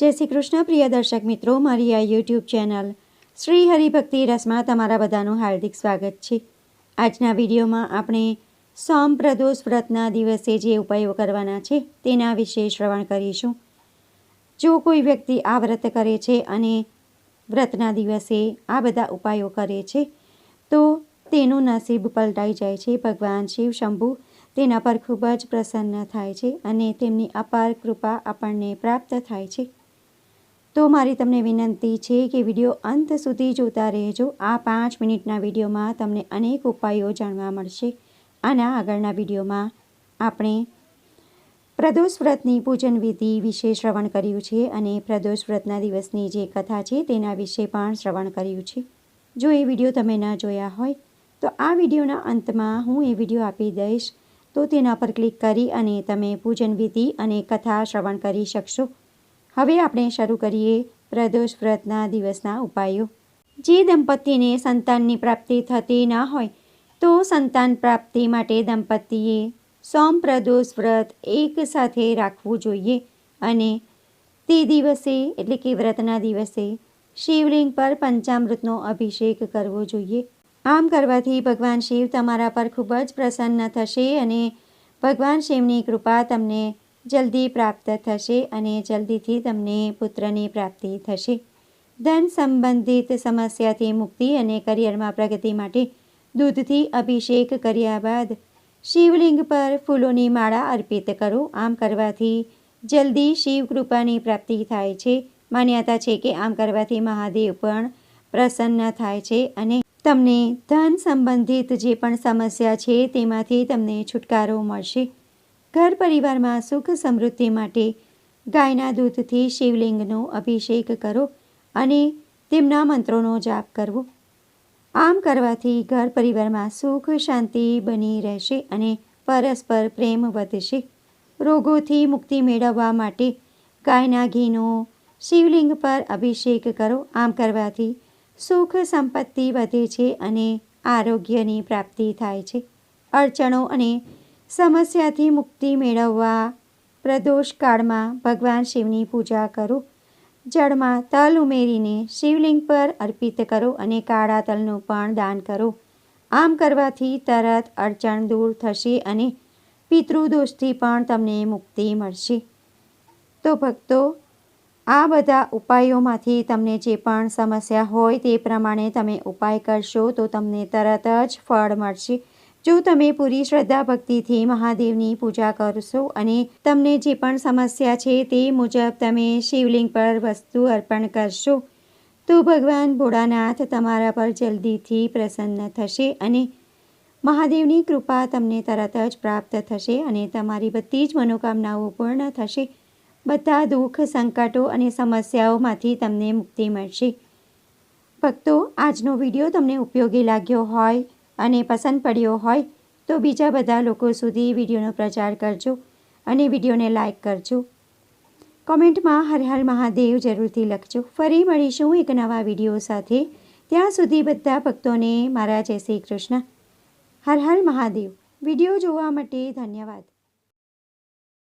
જય શ્રી કૃષ્ણ, પ્રિય દર્શક મિત્રો, મારી આ યુટ્યુબ ચેનલ શ્રી હરિભક્તિ રસમાં તમારા બધાનું હાર્દિક સ્વાગત છે. આજના વિડીયોમાં આપણે સોમ પ્રદોષ વ્રતના દિવસે જે ઉપાયો કરવાના છે તેના વિશે શ્રવણ કરીશું. જો કોઈ વ્યક્તિ આ વ્રત કરે છે અને વ્રતના દિવસે આ બધા ઉપાયો કરે છે, તો તેનું નસીબ પલટાઈ જાય છે. ભગવાન શિવ શંભુ તેના પર ખૂબ જ પ્રસન્ન થાય છે અને તેમની અપાર કૃપા આપણને પ્રાપ્ત થાય છે. તો મારી તમને વિનંતી છે કે વીડિયો અંત સુધી જોતા રહેજો. આ પાંચ મિનિટના વિડીયોમાં તમને અનેક ઉપાયો જાણવા મળશે. આના આગળના વિડીયોમાં આપણે પ્રદોષ વ્રતની પૂજન વિધિ વિશે શ્રવણ કર્યું છે અને પ્રદોષ વ્રતના દિવસની જે કથા છે તેના વિશે પણ શ્રવણ કર્યું છે. જો એ વીડિયો તમે ન જોયા હોય, તો આ વિડીયોના અંતમાં હું એ વીડિયો આપી દઈશ. તો તેના પર ક્લિક કરી અને તમે પૂજન વિધિ અને કથા શ્રવણ કરી શકશો. હવે આપણે શરૂ કરીએ પ્રદોષ વ્રતના દિવસના ઉપાયો. જે દંપતીને સંતાનની પ્રાપ્તિ થતી ન હોય, તો સંતાન પ્રાપ્તિ માટે દંપતીએ સોમ પ્રદોષ વ્રત એક સાથે રાખવું જોઈએ અને તે દિવસે, એટલે કે વ્રતના દિવસે, શિવલિંગ પર પંચામૃતનો અભિષેક કરવો જોઈએ. આમ કરવાથી ભગવાન શિવ તમારા પર ખૂબ જ પ્રસન્ન થશે અને ભગવાન શિવની કૃપા તમને જલ્દી પ્રાપ્ત થશે અને જલ્દીથી તમને પુત્રની પ્રાપ્તિ થશે. ધન સંબંધિત સમસ્યાથી મુક્તિ અને કરિયરમાં પ્રગતિ માટે દૂધથી અભિષેક કર્યા બાદ શિવલિંગ પર ફૂલોની માળા અર્પિત કરો. આમ કરવાથી જલ્દી શિવ કૃપાની પ્રાપ્તિ થાય છે. માન્યતા છે કે આમ કરવાથી મહાદેવ પણ પ્રસન્ન થાય છે અને તમને ધન સંબંધિત જે પણ સમસ્યા છે તેમાંથી તમને છુટકારો મળશે. ઘર પરિવારમાં સુખ સમૃદ્ધિ માટે ગાયના દૂધથી શિવલિંગનો અભિષેક કરો અને તેમના મંત્રોનો જાપ કરવો. આમ કરવાથી ઘર પરિવારમાં સુખ શાંતિ બની રહેશે અને પરસ્પર પ્રેમ વધશે. રોગોથી મુક્તિ મેળવવા માટે ગાયના ઘીનો શિવલિંગ પર અભિષેક કરો. આમ કરવાથી સુખ સંપત્તિ વધે છે અને આરોગ્યની પ્રાપ્તિ થાય છે. અડચણો અને સમસ્યાથી મુક્તિ મેળવવા પ્રદોષ કાળમાં ભગવાન શિવની પૂજા કરો. જળમાં તલ ઉમેરીને શિવલિંગ પર અર્પિત કરો અને કાળા તલનું પણ દાન કરો. આમ કરવાથી તરત અડચણ દૂર થશે અને પિતૃદોષથી પણ તમને મુક્તિ મળશે. તો ભક્તો, આ બધા ઉપાયોમાંથી તમને જે પણ સમસ્યા હોય તે પ્રમાણે તમે ઉપાય કરશો તો તમને તરત જ ફળ મળશે. જો તમે પૂરી શ્રદ્ધા ભક્તિથી મહાદેવની પૂજા કરશો અને તમને જે પણ સમસ્યા છે તે મુજબ તમે શિવલિંગ પર વસ્તુ અર્પણ કરશો, તો ભગવાન ભોળાનાથ તમારા પર જલ્દીથી પ્રસન્ન થશે અને મહાદેવની કૃપા તમને તરત જ પ્રાપ્ત થશે અને તમારી બધી જ મનોકામનાઓ પૂર્ણ થશે. બધા દુઃખ, સંકટો અને સમસ્યાઓમાંથી તમને મુક્તિ મળશે. ભક્તો, આજનો વીડિયો તમને ઉપયોગી લાગ્યો હોય અને પસંદ પડ્યો હોય તો બીજા બધા લોકો સુધી વિડીયોનો પ્રચાર કરજો અને વિડીયોને લાઇક કરજો. કોમેન્ટમાં હર હર મહાદેવ જરૂરથી લખજો. ફરી મળીશું એક નવા વીડિયો સાથે. ત્યાં સુધી બધા ભક્તોને મારા જય શ્રી કૃષ્ણ. હર હર મહાદેવ. વીડિયો જોવા માટે ધન્યવાદ.